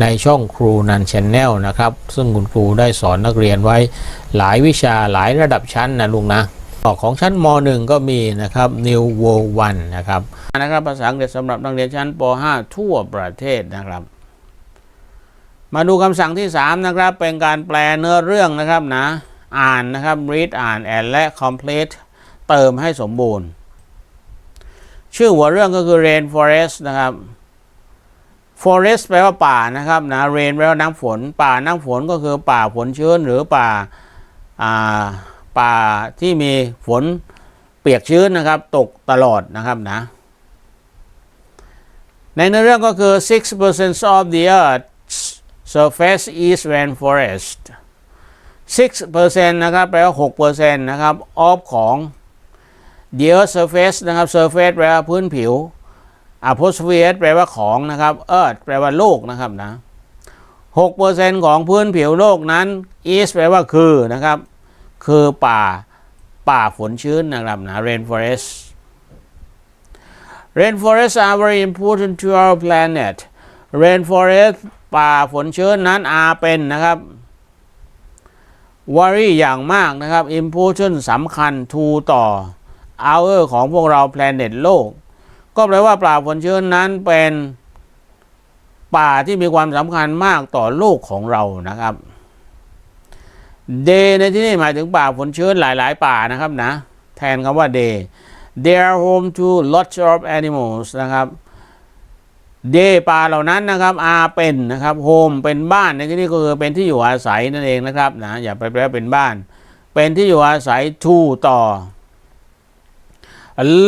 ในช่องครูนันชแนลนะครับ ซึ่งคุณครูได้สอนนักเรียนไว้หลายวิชาหลายระดับชั้นนะลุงนะออกของชั้นม .1 ก็มีนะครับ New World 1นะครับนะครับภาษาอังกฤษสำหรับนักเรียนชั้นป .5 ทั่วประเทศนะครับ มาดูคำสั่งที่ 3 นะครับ เป็นการแปลเนื้อเรื่องนะครับนะ อ่านนะครับ read อ่าน and และ complete เติมให้สมบูรณ์ ชื่อหัวเรื่องก็คือ rainforest นะครับ forest แปลว่าป่านะครับนะ rain แปลว่าน้ำฝน ป่าน้ำฝนก็คือป่าฝนชื้นหรือป่าอ่าป่าที่มีฝนเปียกชื้นนะครับ ตกตลอดนะครับนะ ในเนื้อเรื่องก็คือ6% of the earth's surface is rainforest 6%นะครับแปลว่า6%นะครับ of ของ the earth surface นะครับ surface แปลว่าพื้นผิว apostrophe s แปลว่าของนะครับ earth แปลว่าโลกนะครับนะ6%ของพื้นผิวโลกนั้น is แปลว่าคือนะครับ คือป่าป่าฝนชื้นนะครับนะ rainforest rainforests are very important to our planet rainforest ป่าฝนชื้นนั้นอาเป็นนะครับ worry อย่างมากนะครับ important สำคัญ to ต่อ our ของพวกเรา planet โลก ก็แปลว่าป่าฝนชื้นนั้นเป็นป่าที่มีความสำคัญมากต่อโลกของเรานะครับ day ในที่นี้หมายถึงป่าฝนชื้นหลาย ๆ ป่านะครับนะ แทนคำว่า day they are home to lots of animals นะครับ day ป่าเหล่านั้นนะครับ are เป็นนะครับ home เป็นบ้านในที่นี้ก็คือเป็นที่อยู่อาศัยนั่นเองนะครับนะอย่าไปแปลเป็นบ้าน เป็นที่อยู่อาศัย to ต่อ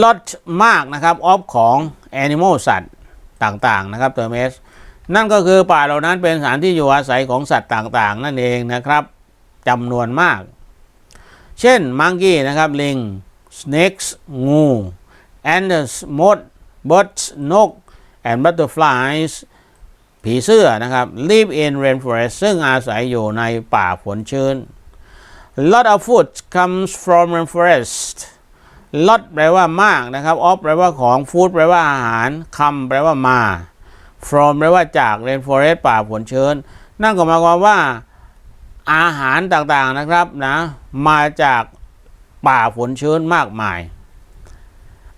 lot มากนะครับ of ของ animal สัตว์ต่างๆนะครับเติม s นั่นก็คือป่าเหล่านั้นเป็นสถานที่อยู่อาศัยของสัตว์ต่างๆ นั่นเองนะครับจำนวนมาก เช่น monkey นะครับลิง snakes งู ants มด birds นก and butterflies ผีเสื้อนะครับ live in rainforest ซึ่งอาศัยอยู่ในป่าฝนชื้น lot of food comes from rainforest lot แปลว่ามากนะครับ of แปลว่าของ food แปลว่าอาหาร come แปลว่ามา from แปลว่าจาก rainforest ป่าฝนชื้นนั่นก็หมายความว่าอาหารต่างๆนะครับนะมาจากป่าฝนชื้นมากมาย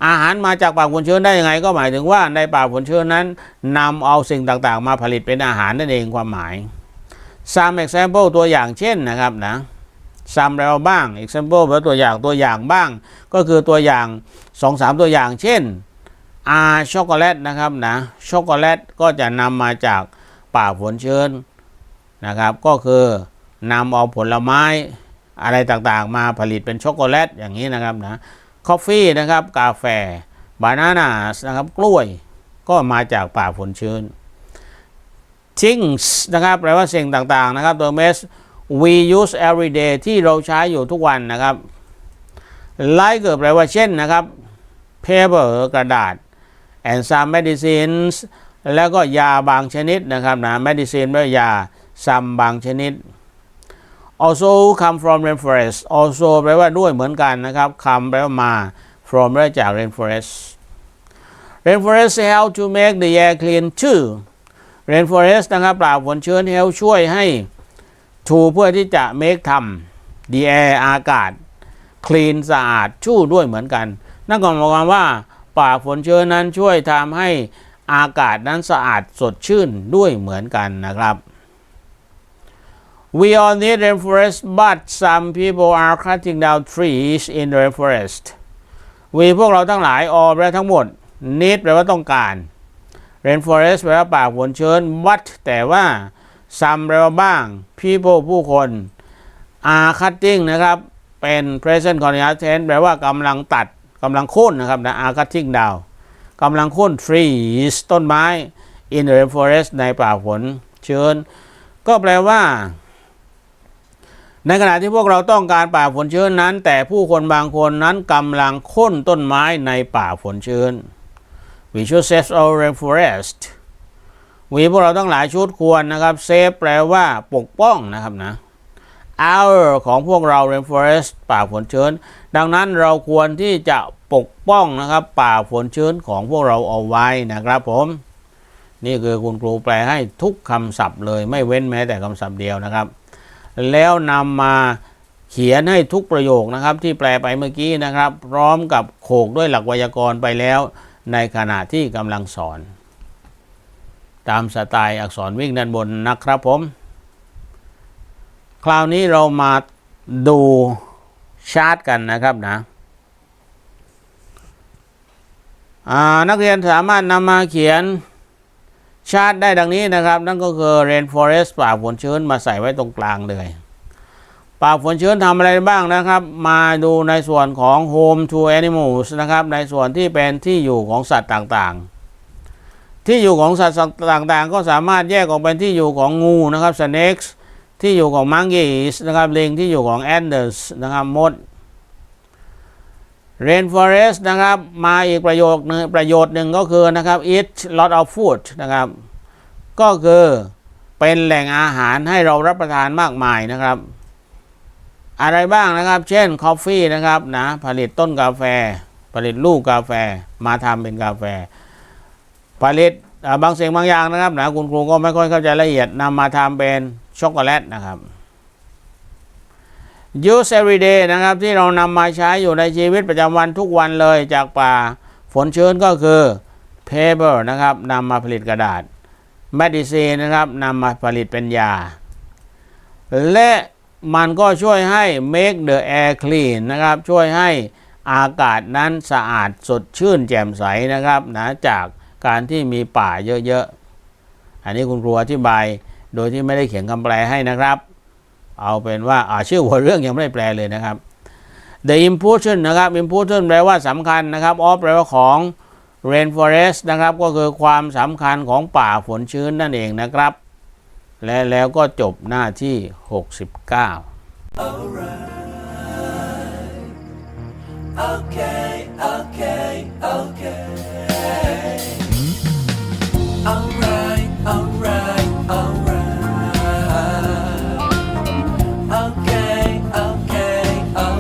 อาหารมาจากป่าฝนชื้นได้ยังไง ก็หมายถึงว่าในป่าฝนชื้นนั้นนำเอาสิ่งต่างๆ มาผลิตเป็นอาหารนั่นเองความหมาย some example ตัวอย่างเช่นนะครับนะ some แล้วบ้าง example แปลตัวอย่างตัวอย่างบ้าง ก็คือตัวอย่างสองสามตัวอย่าง เช่นอาช็อกโกแลตนะครับนะช็อกโกแลตก็จะนำมาจากป่าฝนชื้นนะครับ ก็คือนำเอาผลไม้อะไรต่างๆ มาผลิตเป็นช็อกโกแลตอย่างนี้นะครับนะคอฟฟี่นะครับกาแฟบานาน่านะครับกล้วยก็มาจากป่าฝนชื้น things นะครับแปลว่าสิ่งต่างๆนะครับตัว s we use every day ที่เราใช้อยู่ทุกวันนะครับ like แปลว่าเช่นนะครับ paper กระดาษ and some medicines แล้วก็ยาบางชนิดนะครับนะ medicine แปลว่ายา some บางชนิด also come from rainforest also แปลว่าด้วยเหมือนกันนะครับ come แปลว่ามา from แปลว่าจาก rainforest rainforest help to make the air clean too rainforest นะครับป่าฝนชื้น help ช่วยให้ to เพื่อที่จะ make ทำ the air อากาศ clean สะอาดชู่ด้วยเหมือนกัน นั่นก็หมายความว่าป่าฝนเชื้นนั้นช่วยทำให้อากาศนั้นสะอาดสดชื่นด้วยเหมือนกันนะครับ We all need rainforest but some people are cutting down trees in the rainforest We พวกเราทั้งหลาย all แปลทั้งหมด need แปลว่าต้องการ rainforest แปลว่าป่าฝนเชื้น but แต่ว่า some แปลว่าบ้าง people ผู้คน are cutting นะครับ เป็น present continuous tense แปลว่ากำลังตัดกำลังโค่นนะครับนะ are cutting down กำลังโค่น trees ต้นไม้ in the rainforest ในป่าฝนเชื้นก็แปลว่า ในขณะที่พวกเราต้องการป่าฝนชื้นนั้น แต่ผู้คนบางคนนั้นกำลังโค่นต้นไม้ในป่าฝนชื้น we should save our rainforest วีพวกเราต้องหลายชุดควรนะครับ save แปลว่าปกป้องนะครับนะ our ของพวกเรา rainforest ป่าฝนชื้น ดังนั้นเราควรที่จะปกป้องนะครับ ป่าฝนชื้นของพวกเราเอาไว้นะครับผม นี่คือคุณครูแปลให้ทุกคำศัพท์เลยไม่เว้นแม้แต่คำศัพท์เดียวนะครับ แล้วนำมาเขียนให้ทุกประโยคนะครับ ที่แปลไปเมื่อกี้นะครับ พร้อมกับโขกด้วยหลักไวยากรณ์ไปแล้ว ในขณะที่กำลังสอน ตามสไตล์อักษรวิ่งด้านบนนะครับผม คราวนี้เรามาดูชาร์ตกันนะครับนะนักเรียนสามารถนำมาเขียนชาร์ตได้ดังนี้นะครับ นั่นก็คือ rainforest ป่าฝนชื้นมาใส่ไว้ตรงกลางเลย ป่าฝนชื้นทำอะไรบ้างนะครับ มาดูในส่วนของ home to animals นะครับ ในส่วนที่เป็นที่อยู่ของสัตว์ต่างๆ ที่อยู่ของสัตว์ต่างๆ ก็สามารถแยกออกเป็นที่อยู่ของงูนะครับ snakes ที่อยู่ของ monkeys นะครับลิงที่อยู่ของ ants นะครับมด rainforest นะครับมาอีกประโยคนึงประโยชน์หนึ่งก็คือนะครับ eat lot of food นะครับ ก็คือเป็นแหล่งอาหารให้เรารับประทานมากมายนะครับ อะไรบ้างนะครับ เช่นคอฟฟี่นะครับนะผลิตต้นกาแฟ ผลิตลูกกาแฟมาทำเป็นกาแฟ ผลิตบางสิ่งบางอย่างนะครับนะคุณครูก็ไม่ค่อยเข้าใจละเอียดนำมาทำเป็นช็อกโกแลตนะครับ use every day นะครับที่เรานำมาใช้อยู่ในชีวิตประจำวันทุกวันเลยจากป่าฝนชื้นก็คือ paper นะครับนำมาผลิตกระดาษ medicine นะครับนำมาผลิตเป็นยา และมันก็ช่วยให้ make the air clean นะครับช่วยให้อากาศนั้นสะอาดสดชื่นแจ่มใสนะครับนะจาก การที่มีป่าเยอะๆ อันนี้คุณครูอธิบายโดยที่ไม่ได้เขียนคำแปลให้นะครับ เอาเป็นว่าอาชื่อหัวเรื่องยังไม่ได้แปลเลยนะครับ the important นะครับ important แปลว่าสำคัญนะครับ of แปลว่าของ rainforest นะครับก็คือความสำคัญของป่าฝนชื้นนั่นเองนะครับ และแล้วก็จบหน้าที่ 69 Okay.